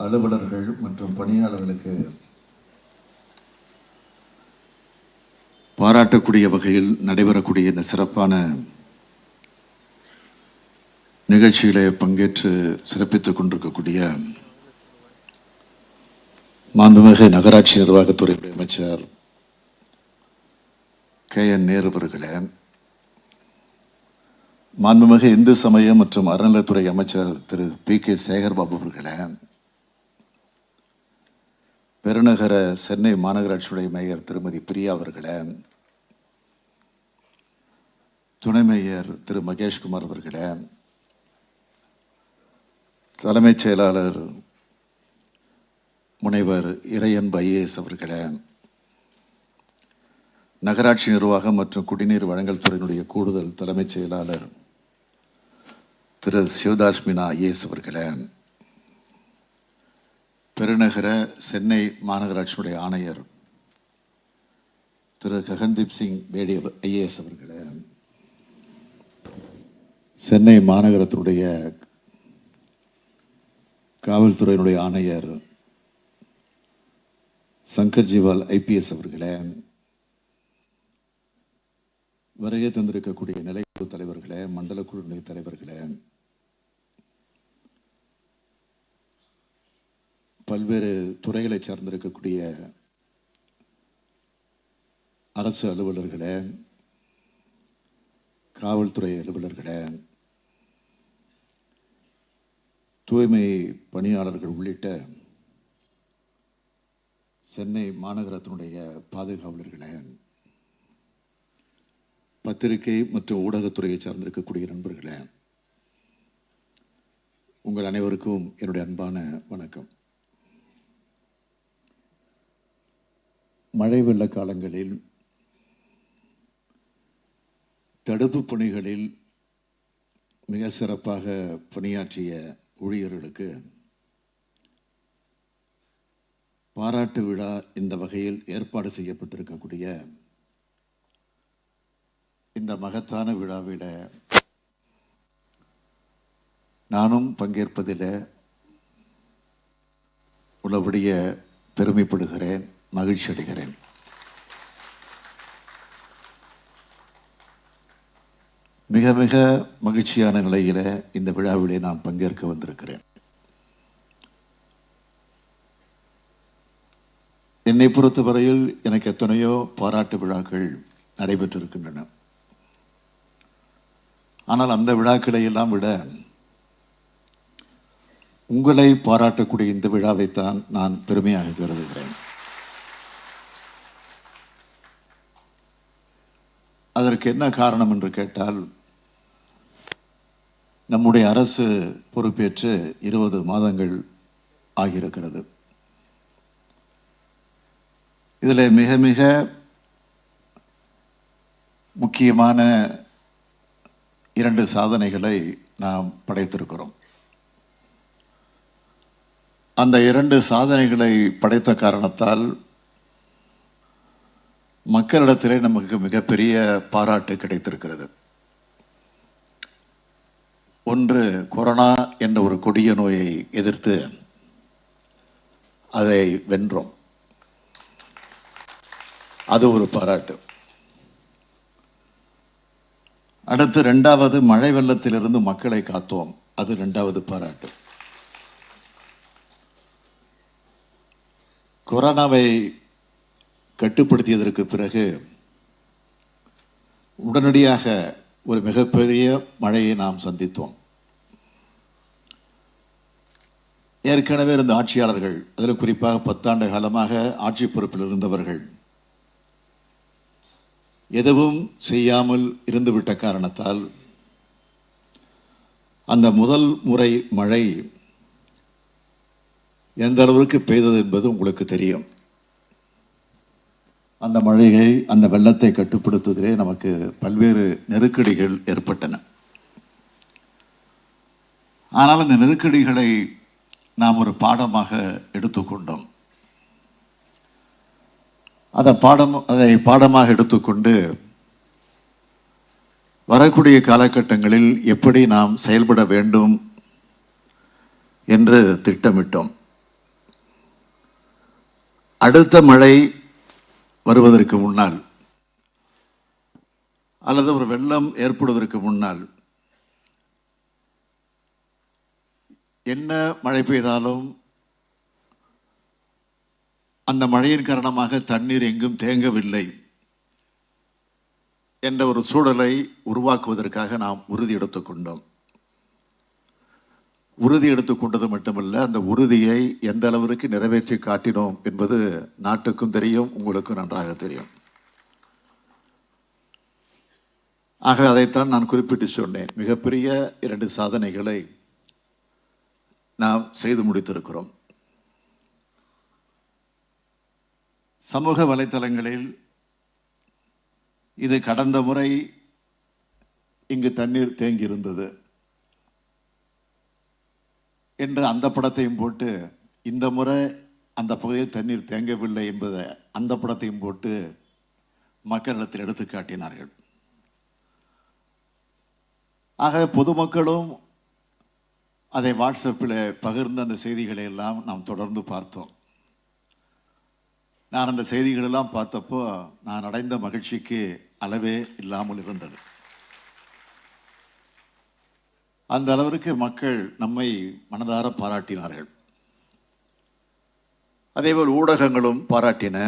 அலுவலர்கள் மற்றும் பணியாளர்களுக்கு பாராட்டக்கூடிய வகையில் நடைபெறக்கூடிய இந்த சிறப்பான நிகழ்ச்சியிலே பங்கேற்று சிறப்பித்துக் கொண்டிருக்கக்கூடிய மாண்புமிகு நகராட்சி நிர்வாகத்துறை அமைச்சர் கே என் நேரு அவர்களே மாண்புமிகு இந்து சமய மற்றும் அறநிலைத்துறை அமைச்சர் திரு பி கே சேகர்பாபு அவர்களே பெருநகர சென்னை மாநகராட்சியுடைய மேயர் திருமதி பிரியா அவர்களை துணை மேயர் திரு மகேஷ்குமார் அவர்களை தலைமைச் செயலாளர் முனைவர் இறையன்பு ஐஏஎஸ் அவர்களை நகராட்சி நிர்வாகம் மற்றும் குடிநீர் வழங்கல் துறையினுடைய கூடுதல் தலைமைச் செயலாளர் திரு சிவதாஸ் மீனா ஐஏஎஸ் அவர்களை பெருநகர சென்னை மாநகராட்சியுடைய ஆணையர் திரு ககன்தீப் சிங் பேடி ஐஏஎஸ் அவர்களே. சென்னை மாநகரத்தினுடைய காவல்துறையினுடைய ஆணையர் சங்கர் ஜிவால் ஐபிஎஸ் அவர்களே. வருகை தந்திருக்கக்கூடிய நிலைக்குழு தலைவர்களே மண்டல தலைவர்களே. பல்வேறு துறைகளை சார்ந்திருக்கக்கூடிய அரசு அலுவலர்களே காவல்துறை அலுவலர்களே தூய்மை பணியாளர்கள் உள்ளிட்ட சென்னை மாநகரத்தினுடைய பாதுகாவலர்களே பத்திரிகை மற்றும் ஊடகத்துறையை சார்ந்திருக்கக்கூடிய நண்பர்களே உங்கள் அனைவருக்கும் என்னுடைய அன்பான வணக்கம். மழை வெள்ள காலங்களில் தடுப்பு பணிகளில் மிக சிறப்பாக பணியாற்றிய ஊழியர்களுக்கு பாராட்டு விழா என்ற வகையில் ஏற்பாடு செய்யப்பட்டிருக்கக்கூடிய இந்த மகத்தான விழாவில் நானும் பங்கேற்பதில் உள்ளபடிய பெருமைப்படுகிறேன். மகிழ்ச்சி அடைகிறேன். மிக மிக மகிழ்ச்சியான நிலையில இந்த விழாவிலே நான் பங்கேற்க வந்திருக்கிறேன். என்னை பொறுத்தவரையில் எனக்கு எத்தனையோ பாராட்டு விழாக்கள் நடைபெற்றிருக்கின்றன. ஆனால் அந்த விழாக்களை எல்லாம் விட உங்களை பாராட்டக்கூடிய இந்த விழாவைத்தான் நான் பெருமையாக கருதுகிறேன். அதற்கு என்ன காரணம் என்று கேட்டால் நம்முடைய அரசு பொறுப்பேற்று இருபது மாதங்கள் ஆகியிருக்கிறது. இதில் மிக மிக முக்கியமான இரண்டு சாதனைகளை நாம் படைத்திருக்கிறோம். அந்த இரண்டு சாதனைகளை படைத்த காரணத்தால் மக்களிடத்திலே நமக்கு மிகப்பெரிய பாராட்டு கிடைத்திருக்கிறது. ஒன்று கொரோனா என்ற ஒரு கொடிய நோயை எதிர்த்து அதை வென்றோம். அது ஒரு பாராட்டு. அடுத்து ரெண்டாவது மழை வெள்ளத்திலிருந்து மக்களை காத்தோம். அது ரெண்டாவது பாராட்டு. கொரோனாவை கட்டுப்படுத்தியதற்கு பிறகு உடனடியாக ஒரு மிகப்பெரிய மழையை நாம் சந்தித்தோம். ஏற்கனவே இருந்த ஆட்சியாளர்கள் அதில் குறிப்பாக பத்தாண்டு காலமாக ஆட்சி பொறுப்பில் இருந்தவர்கள் எதுவும் செய்யாமல் இருந்துவிட்ட காரணத்தால் அந்த முதல் முறை மழை எந்த அளவிற்கு பெய்தது என்பது உங்களுக்கு தெரியும். அந்த மழையை அந்த வெள்ளத்தை கட்டுப்படுத்துவதிலே நமக்கு பல்வேறு நெருக்கடிகள் ஏற்பட்டன. ஆனால் அந்த நெருக்கடிகளை நாம் ஒரு பாடமாக எடுத்துக்கொண்டோம். அதை பாடம் அதை பாடமாக எடுத்துக்கொண்டு வரக்கூடிய காலகட்டங்களில் எப்படி நாம் செயல்பட வேண்டும் என்று திட்டமிட்டோம். அடுத்த மழை வருவதற்கு முன்னால் அல்லது ஒரு வெள்ளம் ஏற்படுவதற்கு முன்னால் என்ன மழை பெய்தாலும் அந்த மழையின் காரணமாக தண்ணீர் எங்கும் தேங்கவில்லை என்ற ஒரு சூழலை உருவாக்குவதற்காக நாம் உறுதி எடுத்துக்கொண்டோம் உறுதி எடுத்துக்கொண்டது மட்டுமல்ல அந்த உறுதியை எந்த அளவிற்கு நிறைவேற்றி காட்டினோம் என்பது நாட்டுக்கும் தெரியும் உங்களுக்கும் நன்றாக தெரியும். ஆக அதைத்தான் நான் குறிப்பிட்டு சொன்னேன். மிகப்பெரிய இரண்டு சாதனைகளை நாம் செய்து முடித்திருக்கிறோம். சமூக வலைத்தளங்களில் இது கடந்த முறை இங்கு தண்ணீர் தேங்கி இருந்தது என்று அந்த படத்தையும் போட்டு இந்த முறை அந்த பகுதியில் தண்ணீர் தேங்கவில்லை என்பதை அந்த படத்தையும் போட்டு மக்களிடத்தில் எடுத்து காட்டினார்கள். ஆக பொதுமக்களும் அதை வாட்ஸ்அப்பில் பகிர்ந்த அந்த செய்திகளை எல்லாம் நாம் தொடர்ந்து பார்த்தோம். நான் அந்த செய்திகளெல்லாம் பார்த்தப்போ நான் அடைந்த மகிழ்ச்சிக்கு அளவே இல்லாமல் இருந்தது. அந்த அளவிற்கு மக்கள் நம்மை மனதார பாராட்டினார்கள். அதேபோல் ஊடகங்களும் பாராட்டின.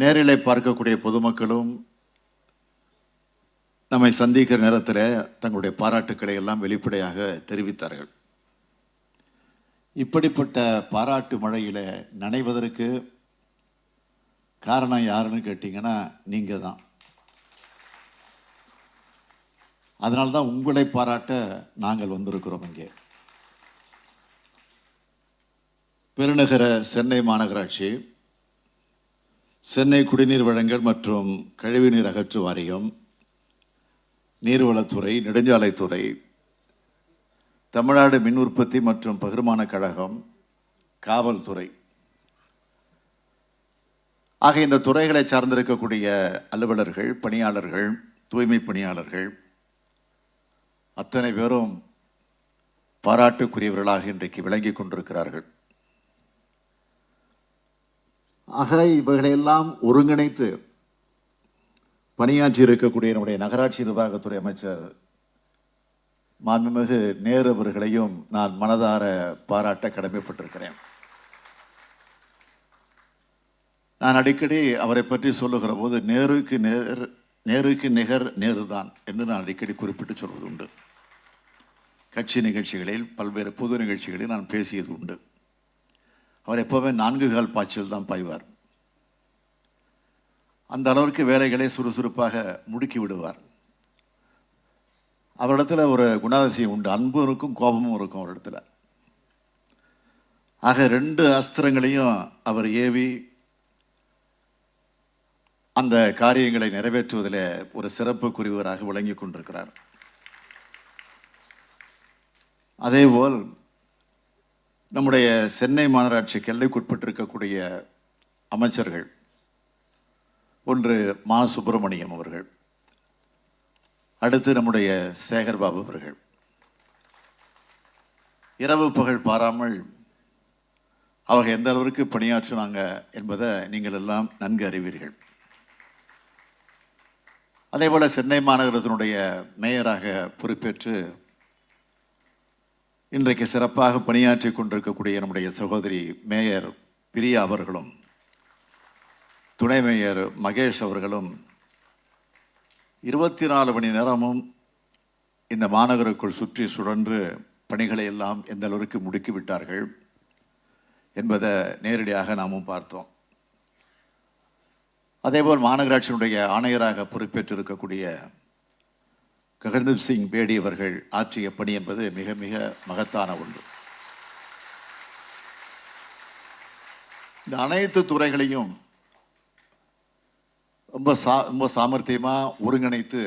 நேரிலே பார்க்கக்கூடிய பொதுமக்களும் நம்மை சந்திக்கிற நேரத்தில் தங்களுடைய பாராட்டுக்களை எல்லாம் வெளிப்படையாக தெரிவித்தார்கள். இப்படிப்பட்ட பாராட்டு மழையில் நனைவதற்கு காரணம் யாருன்னு கேட்டிங்கன்னா நீங்கள் தான் அதனால தான் உங்களை பாராட்ட நாங்கள் வந்திருக்கிறோம் இங்கே. பெருநகர சென்னை மாநகராட்சி சென்னை குடிநீர் வழங்கல் மற்றும் கழிவுநீர் அகற்று வாரியம் நீர்வளத்துறை நெடுஞ்சாலைத்துறை தமிழ்நாடு மின் உற்பத்தி மற்றும் பகிர்மான கழகம் காவல்துறை. ஆக இந்த துறைகளை சார்ந்திருக்கக்கூடிய அலுவலர்கள் பணியாளர்கள் தூய்மை பணியாளர்கள் அத்தனை பேரும் பாராட்டுக்குரியவர்களாக இன்றைக்கு விளங்கி கொண்டிருக்கிறார்கள். ஆக இவைகளையெல்லாம் ஒருங்கிணைத்து பணியாற்றி இருக்கக்கூடிய நம்முடைய நகராட்சி நிர்வாகத்துறை அமைச்சர் மாண்புமிகு நேரு அவர்களையும் நான் மனதார பாராட்ட கடமைப்பட்டிருக்கிறேன். நான் அடிக்கடி அவரை பற்றி சொல்லுகிற போது நேருக்கு நேர் நேருக்கு நிகர் நேருதான் என்று நான் அடிக்கடி குறிப்பிட்டு சொல்வது உண்டு கட்சி நிகழ்ச்சிகளில் பல்வேறு பொது நிகழ்ச்சிகளில் நான் பேசியது உண்டு. அவர் எப்போவுமே நான்கு கால் பாய்ச்சல் தான் பாய்வார். அந்த அளவிற்கு வேலைகளை சுறுசுறுப்பாக முடுக்கி விடுவார். அவரிடத்தில் ஒரு குணாதிசயம் உண்டு. அன்பும் இருக்கும் கோபமும் இருக்கும் அவரிடத்தில். ஆக ரெண்டு அஸ்திரங்களையும் அவர் ஏவி அந்த காரியங்களை நிறைவேற்றுவதில் ஒரு சிறப்புக்குரியவராக விளங்கி கொண்டிருக்கிறார். அதேபோல் நம்முடைய சென்னை மாநகராட்சிக்கு எல்லைக்குட்பட்டிருக்கக்கூடிய அமைச்சர்கள் ஒன்று மா. சுப்பிரமணியம் அவர்கள் அடுத்து நம்முடைய சேகர்பாபு அவர்கள். இரவு பகல் பாராமல் அவங்க எந்த அளவிற்கு பணியாற்றினாங்க என்பதை நீங்கள் எல்லாம் நன்கு அறிவீர்கள். அதே போல் சென்னை மாநகரத்தினுடைய மேயராக பொறுப்பேற்று இன்றைக்கு சிறப்பாக பணியாற்றி கொண்டிருக்கக்கூடிய நம்முடைய சகோதரி மேயர் பிரியா அவர்களும் துணை மேயர் மகேஷ் அவர்களும் இருபத்தி நாலு மணி நேரமும் இந்த மாநகருக்குள் சுற்றி சுழன்று பணிகளை எல்லாம் எந்த அளவிற்கு முடுக்கிவிட்டார்கள் என்பதை நேரடியாக நாமும் பார்த்தோம். அதேபோல் மாநகராட்சியினுடைய ஆணையராக பொறுப்பேற்றிருக்கக்கூடிய ககன்தீப் சிங் பேடி அவர்கள் ஆற்றிய பணி என்பது மிக மிக மகத்தான ஒன்று. இந்த அனைத்து துறைகளையும் ரொம்ப சா ரொம்ப சாமர்த்தியமாக ஒருங்கிணைத்து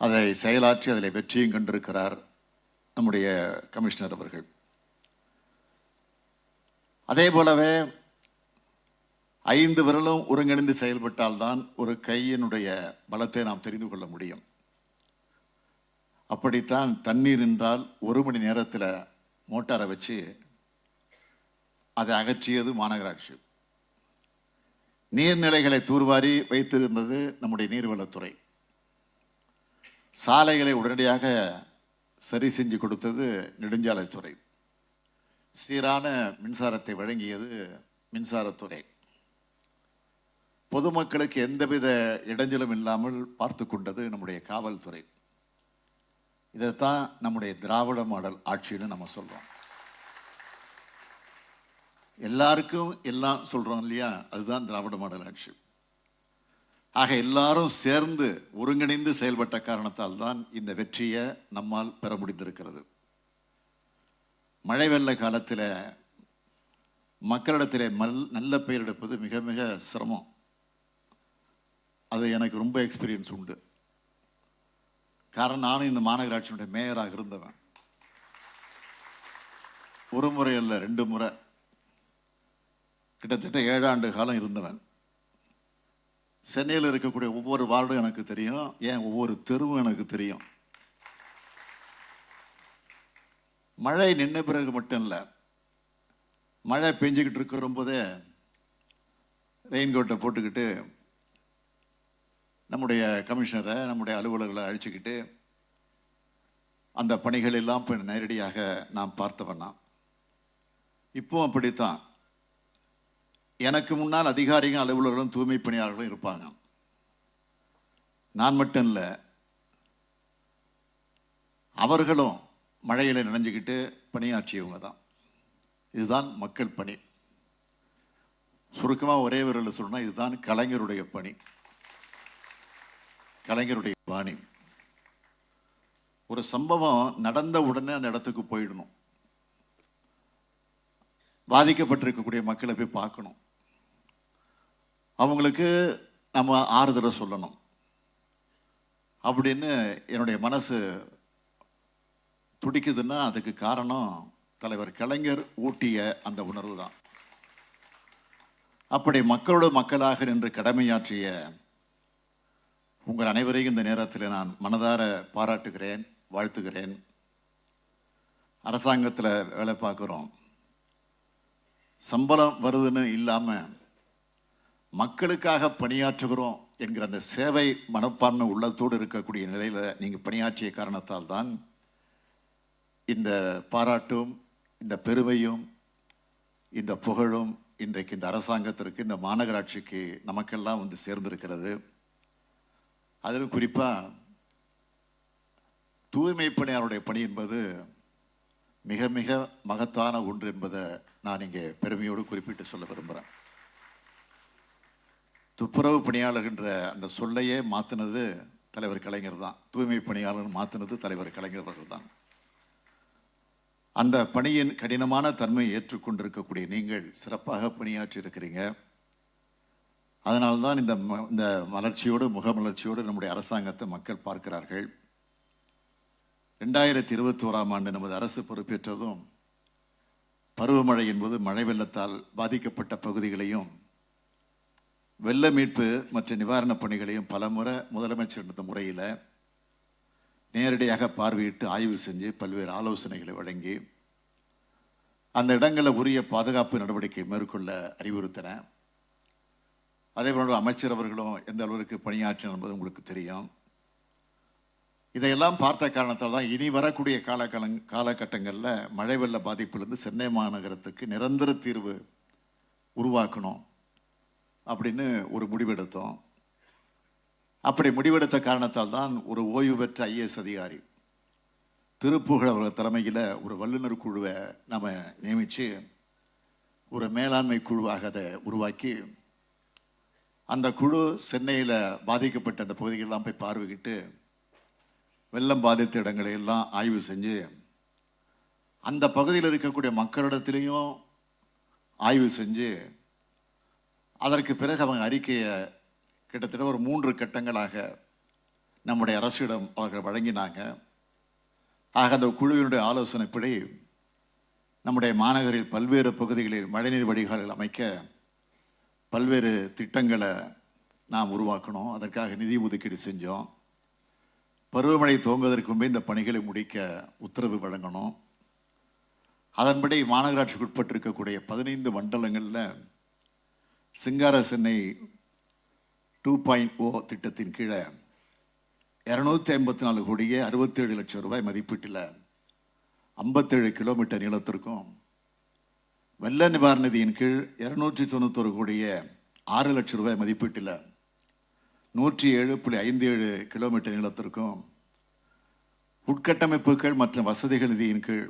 அதை செயலாற்றி அதில் வெற்றியும் கண்டிருக்கிறார் நம்முடைய கமிஷனர் அவர்கள். அதே போலவே ஐந்து விரலும் ஒருங்கிணைந்து செயல்பட்டால்தான் ஒரு கையினுடைய பலத்தை நாம் தெரிந்து கொள்ள முடியும். அப்படித்தான் தண்ணீர் என்றால் ஒரு மணி நேரத்தில் மோட்டாரை வச்சு அதை அகற்றியது மாநகராட்சி. நீர்நிலைகளை தூர்வாரி வைத்திருந்தது நம்முடைய நீர்வளத்துறை. சாலைகளை உடனடியாக சரி செஞ்சு கொடுத்தது நெடுஞ்சாலைத்துறை. சீரான மின்சாரத்தை வழங்கியது மின்சாரத்துறை. பொதுமக்களுக்கு எந்தவித இடைஞ்சலும் இல்லாமல் பார்த்து கொண்டது நம்முடைய காவல்துறை. இதைத்தான் நம்முடைய திராவிட மாடல் ஆட்சின்னு நம்ம சொல்கிறோம் எல்லாருக்கும் எல்லாம் சொல்கிறோம் இல்லையா? அதுதான் திராவிட மாடல் ஆட்சி. ஆக எல்லாரும் சேர்ந்து ஒருங்கிணைந்து செயல்பட்ட காரணத்தால் தான் இந்த வெற்றியை நம்மால் பெற முடிந்திருக்கிறது. மழை வெள்ள காலத்தில் மக்களிடத்திலே மல் நல்ல பெயர் எடுப்பது மிக மிக சிரமம். அது எனக்கு ரொம்ப எக்ஸ்பீரியன்ஸ் உண்டு. காரணம் நானும் இந்த மாநகராட்சியினுடைய மேயராக இருந்தவன். ஒரு முறை அல்ல ரெண்டு முறை. கிட்டத்தட்ட ஏழாண்டு காலம் இருந்தவன். சென்னையில் இருக்கக்கூடிய ஒவ்வொரு வார்டும் எனக்கு தெரியும் ஏன் ஒவ்வொரு தெருவும் எனக்கு தெரியும். மழை நின்ன பிறகு மட்டும் இல்லை மழை பெஞ்சுக்கிட்டு இருக்கிற ரொம்பதே ரெயின் கோட்டை போட்டுக்கிட்டு நம்முடைய கமிஷனரை நம்முடைய அலுவலர்களை அழிச்சுக்கிட்டு அந்த பணிகள் எல்லாம் இப்போ நேரடியாக நாம் பார்த்தவண்ணா. இப்போவும் அப்படித்தான். எனக்கு முன்னால் அதிகாரிகள் அலுவலர்களும் தூய்மை பணியாளர்களும் இருப்பாங்க. நான் மட்டும் இல்லை அவர்களும் மழையில் நினைஞ்சுக்கிட்டு பணியாற்றியவங்க தான் இதுதான் மக்கள் பணி. சுருக்கமாக ஒரே விரலில் சொல்லணும்னா இதுதான் கலைஞருடைய பணி. கலைஞருடைய பாணி. ஒரு சம்பவம் நடந்த உடனே அந்த இடத்துக்கு போயிடணும். பாதிக்கப்பட்டிருக்கக்கூடிய மக்களை போய் பார்க்கணும். அவங்களுக்கு நம்ம ஆறுதலை சொல்லணும். அப்படின்னு என்னுடைய மனசு துடிக்குதுன்னா அதுக்கு காரணம் தலைவர் கலைஞர் ஊட்டிய அந்த உணர்வு தான் அப்படி மக்களோடு மக்களாக நின்று கடமையாற்றிய உங்கள் அனைவரையும் இந்த நேரத்தில் நான் மனதார பாராட்டுகிறேன் வாழ்த்துகிறேன். அரசாங்கத்தில் வேலை பார்க்குறோம். சம்பளம் வருதுன்னு இல்லாமல் மக்களுக்காக பணியாற்றுகிறோம் என்கிற அந்த சேவை மனப்பான்மை உள்ளத்தோடு இருக்கக்கூடிய நிலையில் நீங்கள் பணியாற்றிய காரணத்தால் தான் இந்த பாராட்டும் இந்த பெருமையும் இந்த புகழும் இன்றைக்கு இந்த அரசாங்கத்திற்கு இந்த மாநகராட்சிக்கு நமக்கெல்லாம் வந்து சேர்ந்திருக்கிறது. அதிலும் குறிப்பாக தூய்மை பணியாளருடைய பணி என்பது மிக மிக மகத்தான ஒன்று என்பதை நான் இங்கே பெருமையோடு குறிப்பிட்டு சொல்ல விரும்புகிறேன் துப்புரவு பணியாளர் என்ற அந்த சொல்லையே மாற்றினது தலைவர் கலைஞர் தான். தூய்மை பணியாளர் மாற்றினது தலைவர் கலைஞர் அவர்கள் தான். அந்த பணியின் கடினமான தன்மையை ஏற்றுக்கொண்டிருக்கக்கூடிய நீங்கள் சிறப்பாக பணியாற்றி இருக்கிறீங்க. அதனால்தான் இந்த ம- இந்த மலர்ச்சியோடு முகமலர்ச்சியோடு நம்முடைய அரசாங்கத்தை மக்கள் பார்க்கிறார்கள். ரெண்டாயிரத்தி இருபத்தி ஓராம் ஆண்டு நமது அரசு பொறுப்பேற்றதும் பருவமழை என்பது மழை வெள்ளத்தால் பாதிக்கப்பட்ட பகுதிகளையும் வெள்ள மீட்பு மற்ற நிவாரணப் பணிகளையும் பலமுறை முதலமைச்சர் என்ற முறையில் நேரடியாக பார்வையிட்டு ஆய்வு செஞ்சு பல்வேறு ஆலோசனைகளை வழங்கி அந்த இடங்களில் உரிய பாதுகாப்பு நடவடிக்கை மேற்கொள்ள அறிவுறுத்தின. அதே போன்று அமைச்சர் அவர்களும் எந்த அளவிற்கு பணியாற்றினார் என்பது உங்களுக்கு தெரியும். இதையெல்லாம் பார்த்த காரணத்தால் தான் இனி வரக்கூடிய காலகாலங் காலகட்டங்களில் மழை வெள்ள பாதிப்பிலிருந்து சென்னை மாநகரத்துக்கு நிரந்தர தீர்வு உருவாக்கணும் அப்படின்னு ஒரு முடிவெடுத்தோம். அப்படி முடிவெடுத்த காரணத்தால் தான் ஒரு ஓய்வு பெற்ற ஐஏஎஸ் அதிகாரி திருப்புகழ் அவர்கள் தலைமையில் ஒரு வல்லுநர் குழுவை நம்ம நியமித்து ஒரு மேலாண்மை குழுவாக அதை உருவாக்கி அந்த குழு சென்னையில் பாதிக்கப்பட்ட அந்த பகுதிகளெலாம் போய் பார்வையிட்டு வெள்ளம் பாதித்த இடங்களை எல்லாம் ஆய்வு செஞ்சு அந்த பகுதியில் இருக்கக்கூடிய மக்களிடத்திலையும் ஆய்வு செஞ்சு அதற்கு பிறகு அவங்க அறிக்கையை கிட்டத்தட்ட ஒரு மூன்று கட்டங்களாக நம்முடைய அரசிடம் அவர்கள் வழங்கினாங்க. ஆக அந்த குழுவினுடைய ஆலோசனைப்படி நம்முடைய மாநகரில் பல்வேறு பகுதிகளில் மழைநீர் வடிகால்கள் அமைக்க பல்வேறு திட்டங்களை நாம் உருவாக்கணும். அதற்காக நிதி ஒதுக்கீடு செஞ்சோம். பருவமழை துவங்குவதற்கு முன்பே இந்த பணிகளை முடிக்க உத்தரவு வழங்கணும். அதன்படி மாநகராட்சிக்கு உட்பட்டிருக்கக்கூடிய பதினைந்து மண்டலங்களில் சிங்கார சென்னை டூ பாயிண்ட் ஓ திட்டத்தின் கீழே இரநூத்தி ஐம்பத்தி நாலு கோடியே அறுபத்தேழு லட்சம் ரூபாய் மதிப்பீட்டில் ஐம்பத்தேழு கிலோமீட்டர் நீளத்திற்கும் வெள்ள நிவாரண நிதியின் கீழ் இருநூற்றி தொண்ணூத்தொரு கோடிய ஆறு லட்சம் ரூபாய் மதிப்பீட்டில் நூற்றி ஏழு புள்ளி ஐந்து ஏழு கிலோமீட்டர் நீளத்திற்கும் உட்கட்டமைப்புகள் மற்றும் வசதிகள் நிதியின் கீழ்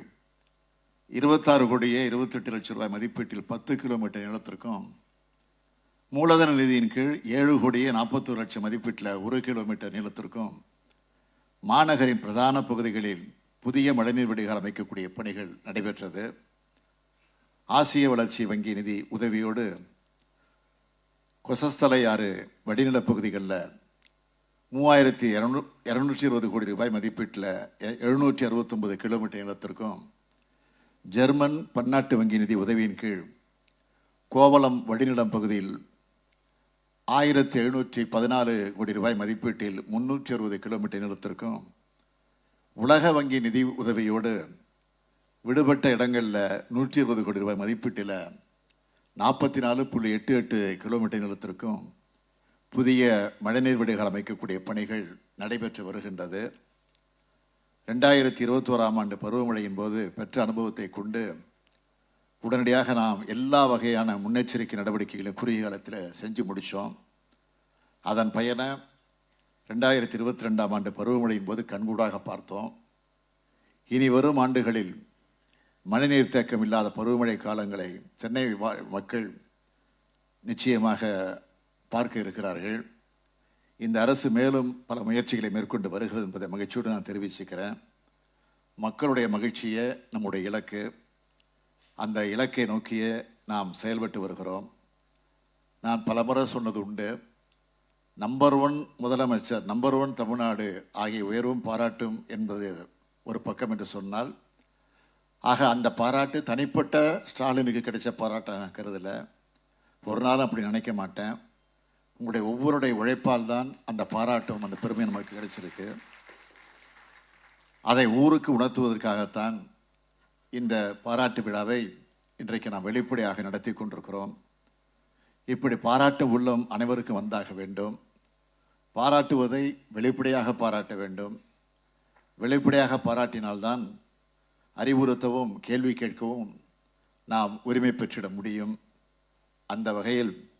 இருபத்தாறு கோடியே இருபத்தெட்டு லட்சம் ரூபாய் மதிப்பீட்டில் பத்து கிலோமீட்டர் நீளத்திற்கும் மூலதன நிதியின் கீழ் ஏழு கோடியே நாற்பத்தோரு லட்சம் மதிப்பீட்டில் ஒரு கிலோமீட்டர் நீளத்திற்கும் மாநகரின் பிரதான பகுதிகளில் புதிய மழைநீர் வடிகால் அமைக்கக்கூடிய பணிகள் நடைபெற்றது. ஆசிய வளர்ச்சி வங்கி நிதி உதவியோடு கொசஸ்தலை ஆறு வடிநிலப் பகுதிகளில் மூவாயிரத்தி இரநூ இரநூற்றி இருபது கோடி ரூபாய் மதிப்பீட்டில் எ- எழுநூற்றி அறுபத்தொம்பது கிலோமீட்டர் நிலத்திற்கும் ஜெர்மன் பன்னாட்டு வங்கி நிதி உதவியின் கீழ் கோவளம் வடிநிலம் பகுதியில் ஆயிரத்தி எழுநூற்றி பதினாலு கோடி ரூபாய் மதிப்பீட்டில் முன்னூற்றி அறுபது கிலோமீட்டர் நிலத்திற்கும் உலக வங்கி நிதி உதவியோடு விடுபட்ட இடங்களில் நூற்றி இருபது கோடி ரூபாய் மதிப்பீட்டில் நாற்பத்தி நாலு புள்ளி எட்டு எட்டு கிலோமீட்டர் நிலத்திற்கும் புதிய மழைநீர் வீடுகள் அமைக்கக்கூடிய பணிகள் நடைபெற்று வருகின்றது. ரெண்டாயிரத்தி இருபத்தோராம் ஆண்டு பருவமழையின் போது பெற்ற அனுபவத்தை கொண்டு உடனடியாக நாம் எல்லா வகையான முன்னெச்சரிக்கை நடவடிக்கைகளை குறுகிய காலத்தில் செஞ்சு முடித்தோம் அதன் பயனை ரெண்டாயிரத்தி இருபத்தி ரெண்டாம் ஆண்டு பருவமழையின் போது கண்கூடாக பார்த்தோம். இனி வரும் ஆண்டுகளில் மழைநீர் தேக்கம் இல்லாத பருவமழை காலங்களை சென்னை வா- மக்கள் நிச்சயமாக பார்க்க இருக்கிறார்கள். இந்த அரசு மேலும் பல முயற்சிகளை மேற்கொண்டு வருகிறது என்பதை மகிழ்ச்சியோடு நான் தெரிவிச்சுக்கிறேன். மக்களுடைய மகிழ்ச்சியே நம்முடைய இலக்கு. அந்த இலக்கை நோக்கியே நாம் செயல்பட்டு வருகிறோம். நான் பலமுறை சொன்னது உண்டு. நம்பர் ஒன் முதலமைச்சர் நம்பர் ஒன் தமிழ்நாடு ஆகிய உயர்வும் பாராட்டும் என்பது ஒரு பக்கம் என்று சொன்னால் ஆக அந்த பாராட்டு தனிப்பட்ட ஸ்டாலினுக்கு கிடைச்ச பாராட்டாக கருதல ஒரு நாள் அப்படி நினைக்க மாட்டேன். உங்களுடைய ஒவ்வொருடைய உழைப்பால் தான் அந்த பாராட்டும் அந்த பெருமை நமக்கு கிடைச்சிருக்கு. அதை ஊருக்கு உணர்த்துவதற்காகத்தான் இந்த பாராட்டு விழாவை இன்றைக்கு நாம் வெளிப்படையாக நடத்தி கொண்டிருக்கிறோம். இப்படி பாராட்டு உள்ளம் அனைவருக்கும் வந்தாக வேண்டும். பாராட்டுவதை வெளிப்படையாக பாராட்ட வேண்டும். வெளிப்படையாக பாராட்டினால்தான் அறிவுறுத்தவும் கேள்வி கேட்கவும் நாம் உரிமை பெற்றிட முடியும். அந்த வகையில்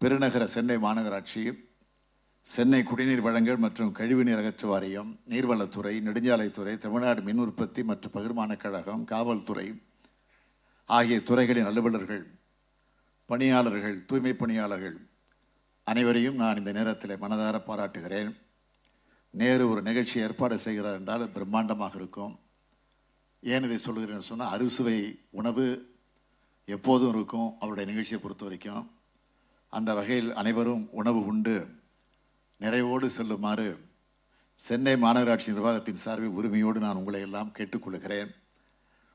பெருநகர சென்னை மாநகராட்சி சென்னை குடிநீர் வழங்கல் மற்றும் கழிவுநீர் அகற்று வாரியம் நீர்வளத்துறை நெடுஞ்சாலைத்துறை தமிழ்நாடு மின் உற்பத்தி மற்றும் பகிர்மானக் கழகம் காவல்துறை ஆகிய துறைகளின் அலுவலர்கள் பணியாளர்கள் தூய்மை பணியாளர்கள் அனைவரையும் நான் இந்த நேரத்தில் மனதார பாராட்டுகிறேன். நேரு ஒரு நிகழ்ச்சி ஏற்பாடு செய்கிறார் என்றால் பிரம்மாண்டமாக இருக்கும். ஏன் இதை சொல்கிறேன்னு சொன்னால் அறுசுவை உணவு எப்போதும் இருக்கும் அவருடைய நிகழ்ச்சியை பொறுத்த வரைக்கும். அந்த வகையில் அனைவரும் உணவு உண்டு. நிறைவோடு செல்லுமாறு சென்னை மாநகராட்சி நிர்வாகத்தின் சார்பில் உரிமையோடு நான் உங்களை எல்லாம் கேட்டுக்கொள்கிறேன்.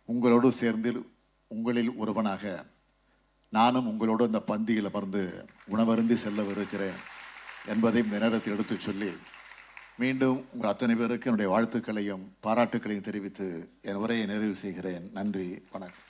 உங்களோடு சேர்ந்து உங்களில் ஒருவனாக நானும் உங்களோடு அந்த பந்தியில் அமர்ந்து உணவருந்தி செல்லவிருக்கிறேன் என்பதை இந்த நேரத்தில் எடுத்துச் சொல்லி மீண்டும் உங்கள் அத்தனை பேருக்கு என்னுடைய வாழ்த்துக்களையும் பாராட்டுக்களையும் தெரிவித்து என் உரையை நிறைவு செய்கிறேன். நன்றி வணக்கம்.